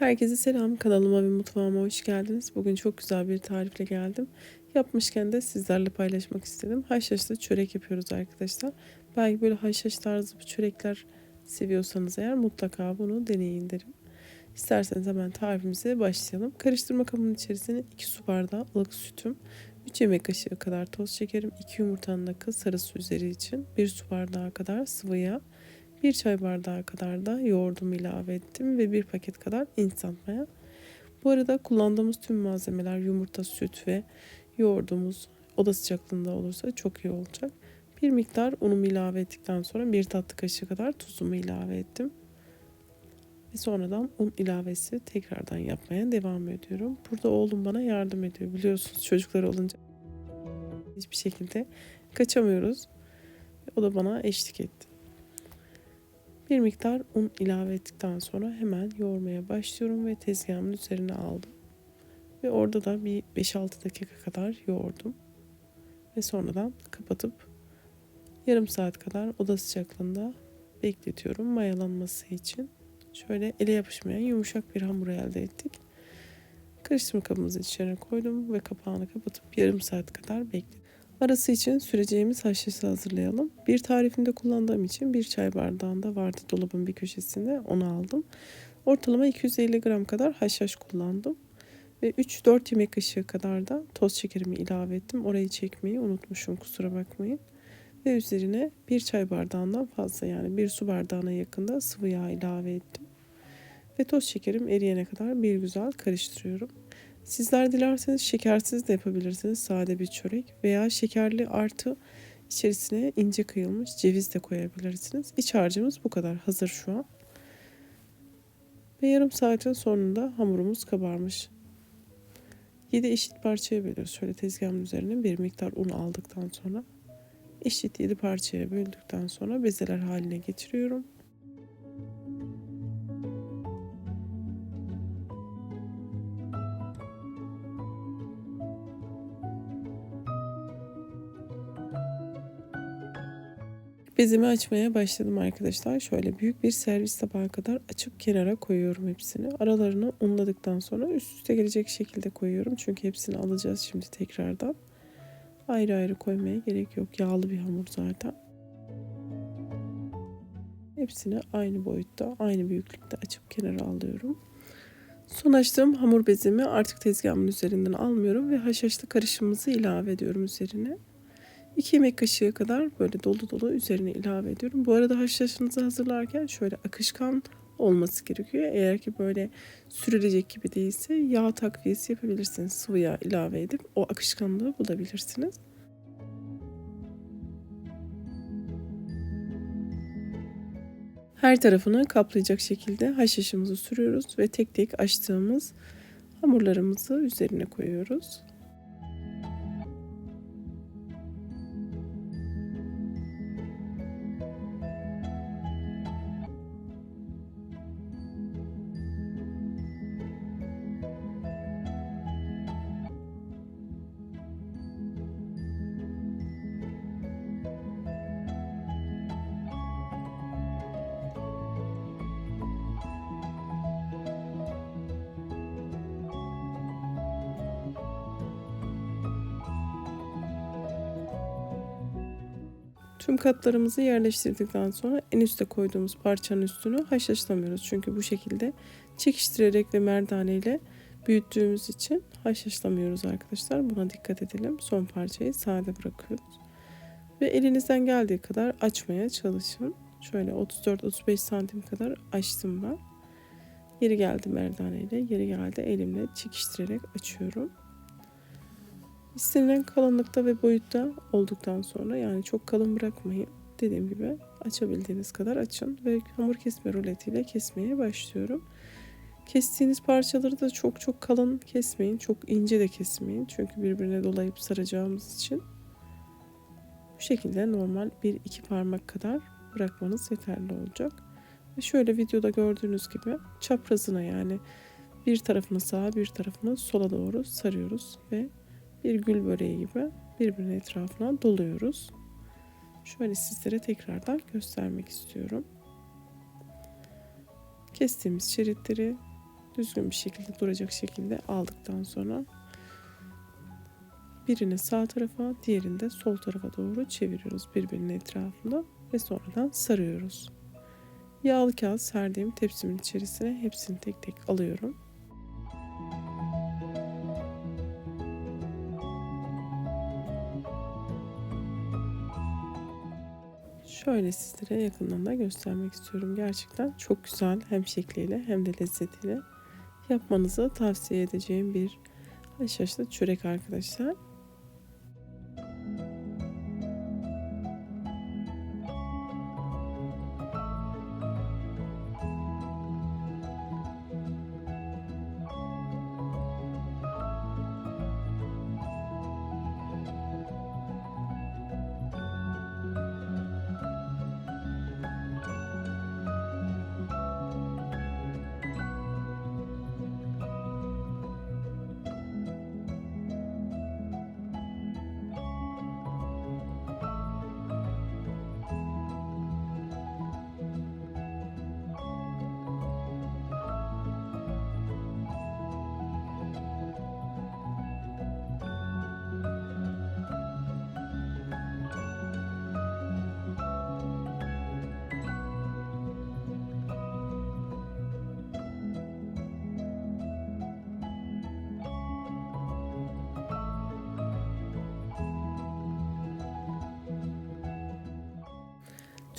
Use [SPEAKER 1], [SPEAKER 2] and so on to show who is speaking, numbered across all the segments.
[SPEAKER 1] Herkese selam kanalıma ve mutfağıma hoş geldiniz. Bugün çok güzel bir tarifle geldim. Yapmışken de sizlerle paylaşmak istedim. Haşhaşlı çörek yapıyoruz arkadaşlar. Belki böyle haşhaş tarzı bu çörekler seviyorsanız eğer mutlaka bunu deneyin derim. İsterseniz hemen tarifimize başlayalım. Karıştırma kabının içerisine 2 su bardağı ılık sütüm, 3 yemek kaşığı kadar toz şekerim, 2 yumurtanın akı sarısı üzeri için 1 su bardağı kadar sıvı yağ, 1 çay bardağı kadar da yoğurdumu ilave ettim ve 1 paket kadar instant maya. Bu arada kullandığımız tüm malzemeler yumurta, süt ve yoğurdumuz oda sıcaklığında olursa çok iyi olacak. Bir miktar unumu ilave ettikten sonra bir tatlı kaşığı kadar tuzumu ilave ettim. Ve sonradan un ilavesi tekrardan yapmaya devam ediyorum. Burada oğlum bana yardım ediyor. Biliyorsunuz çocuklar olunca hiçbir şekilde kaçamıyoruz. O da bana eşlik etti. Bir miktar un ilave ettikten sonra hemen yoğurmaya başlıyorum ve tezgahımın üzerine aldım. Ve orada da bir 5-6 dakika kadar yoğurdum. Ve sonradan kapatıp yarım saat kadar oda sıcaklığında bekletiyorum mayalanması için. Şöyle ele yapışmayan yumuşak bir hamur elde ettik. Karıştırma kabımızın içine koydum ve kapağını kapatıp yarım saat kadar bekledim. Arası için süreceğimiz haşhaşı hazırlayalım. Bir tarifinde kullandığım için bir çay bardağında vardı dolabın bir köşesinde onu aldım. Ortalama 250 gram kadar haşhaş kullandım. Ve 3-4 yemek kaşığı kadar da toz şekerimi ilave ettim. Orayı çekmeyi unutmuşum kusura bakmayın. Ve üzerine bir çay bardağından fazla yani bir su bardağına yakında sıvı yağ ilave ettim. Ve toz şekerim eriyene kadar bir güzel karıştırıyorum. Sizler dilerseniz şekersiz de yapabilirsiniz sade bir çörek veya şekerli artı içerisine ince kıyılmış ceviz de koyabilirsiniz. İç harcımız bu kadar hazır şu an. Ve yarım saatin sonunda hamurumuz kabarmış. 7 eşit parçaya bölüyoruz. Şöyle tezgahın üzerine bir miktar un aldıktan sonra eşit 7 parçaya böldükten sonra bezeler haline getiriyorum. Bezimi açmaya başladım arkadaşlar. Şöyle büyük bir servis tabağı kadar açıp kenara koyuyorum hepsini. Aralarını unladıktan sonra üst üste gelecek şekilde koyuyorum. Çünkü hepsini alacağız şimdi tekrardan. Ayrı ayrı koymaya gerek yok. Yağlı bir hamur zaten. Hepsini aynı boyutta, aynı büyüklükte açıp kenara alıyorum. Son açtığım hamur bezimi artık tezgahımın üzerinden almıyorum ve haşhaşlı karışımımızı ilave ediyorum üzerine. 2 yemek kaşığı kadar böyle dolu dolu üzerine ilave ediyorum. Bu arada haşhaşınızı hazırlarken şöyle akışkan olması gerekiyor. Eğer ki böyle sürülecek gibi değilse yağ takviyesi yapabilirsiniz. Sıvı yağ ilave edip o akışkanlığı bulabilirsiniz. Her tarafını kaplayacak şekilde haşhaşımızı sürüyoruz ve tek tek açtığımız hamurlarımızı üzerine koyuyoruz. Tüm katlarımızı yerleştirdikten sonra en üste koyduğumuz parçanın üstünü haşhaşlamıyoruz. Çünkü bu şekilde çekiştirerek ve merdane ile büyüttüğümüz için haşhaşlamıyoruz arkadaşlar. Buna dikkat edelim. Son parçayı sade bırakıyoruz. Ve elinizden geldiği kadar açmaya çalışın. Şöyle 34-35 santim kadar açtım ben. Yeri geldi merdane ile, yeri geldi elimle çekiştirerek açıyorum. İstenilen kalınlıkta ve boyutta olduktan sonra yani çok kalın bırakmayın. Dediğim gibi açabildiğiniz kadar açın ve hamur kesme ruletiyle kesmeye başlıyorum. Kestiğiniz parçaları da çok çok kalın kesmeyin. Çok ince de kesmeyin. Çünkü birbirine dolayıp saracağımız için. Bu şekilde normal bir iki parmak kadar bırakmanız yeterli olacak. Ve şöyle videoda gördüğünüz gibi çaprazına yani bir tarafını sağa bir tarafını sola doğru sarıyoruz ve bir gül böreği gibi birbirinin etrafına doluyoruz. Şöyle sizlere tekrardan göstermek istiyorum. Kestiğimiz şeritleri düzgün bir şekilde duracak şekilde aldıktan sonra birini sağ tarafa, diğerini de sol tarafa doğru çeviriyoruz birbirinin etrafında ve sonradan sarıyoruz. Yağlı kağıt serdiğim tepsimin içerisine hepsini tek tek alıyorum. Şöyle sizlere yakından da göstermek istiyorum. Gerçekten çok güzel hem şekliyle hem de lezzetiyle yapmanızı tavsiye edeceğim bir haşhaşlı çörek arkadaşlar.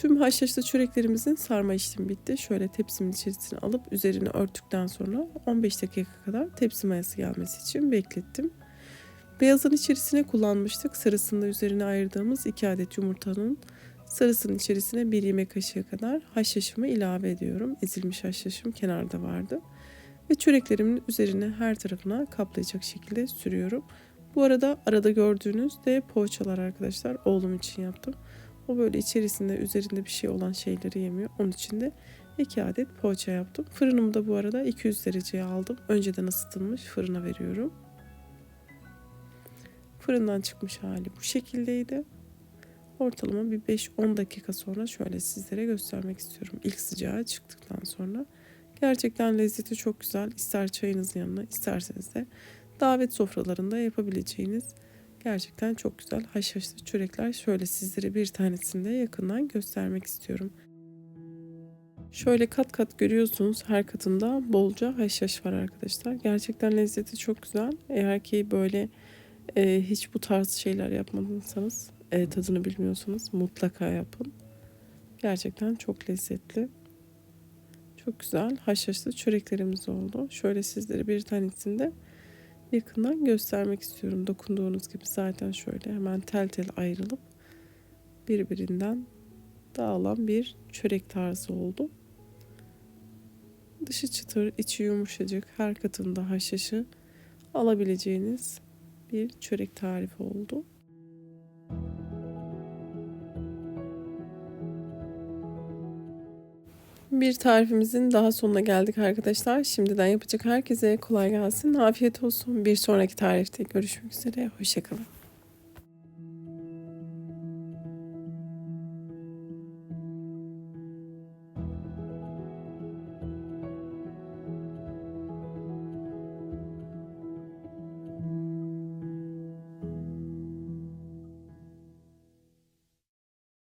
[SPEAKER 1] Tüm haşhaşlı çöreklerimizin sarma işlemi bitti. Şöyle tepsimin içerisine alıp üzerini örttükten sonra 15 dakika kadar tepsi mayası gelmesi için beklettim. Beyazın içerisine kullanmıştık. Sarısını da üzerine ayırdığımız 2 adet yumurtanın sarısının içerisine 1 yemek kaşığı kadar haşhaşımı ilave ediyorum. Ezilmiş haşhaşım kenarda vardı. Ve çöreklerimin üzerine her tarafına kaplayacak şekilde sürüyorum. Bu arada arada gördüğünüz de poğaçalar arkadaşlar. Oğlum için yaptım. O böyle içerisinde üzerinde bir şey olan şeyleri yemiyor. Onun için de 2 adet poğaça yaptım. Fırınımı da bu arada 200 dereceye aldım. Önceden ısıtılmış fırına veriyorum. Fırından çıkmış hali bu şekildeydi. Ortalama bir 5-10 dakika sonra şöyle sizlere göstermek istiyorum. İlk sıcağı çıktıktan sonra. Gerçekten lezzeti çok güzel. İster çayınızın yanına isterseniz de davet sofralarında yapabileceğiniz Gerçekten çok güzel haşhaşlı çörekler. Şöyle sizlere bir tanesini de yakından göstermek istiyorum. Şöyle kat kat görüyorsunuz her katında bolca haşhaş var arkadaşlar. Gerçekten lezzeti çok güzel. Eğer ki böyle e, hiç bu tarz şeyler yapmadıysanız, e, tadını bilmiyorsanız mutlaka yapın. Gerçekten çok lezzetli. Çok güzel haşhaşlı çöreklerimiz oldu. Şöyle sizlere bir tanesini de yakından göstermek istiyorum. Dokunduğunuz gibi zaten şöyle hemen tel tel ayrılıp birbirinden dağılan bir çörek tarzı oldu. Dışı çıtır, içi yumuşacık, her katında haşhaşı alabileceğiniz bir çörek tarifi oldu. Bir tarifimizin daha sonuna geldik arkadaşlar. Şimdiden yapacak herkese kolay gelsin. Afiyet olsun. Bir sonraki tarifte görüşmek üzere. Hoşçakalın.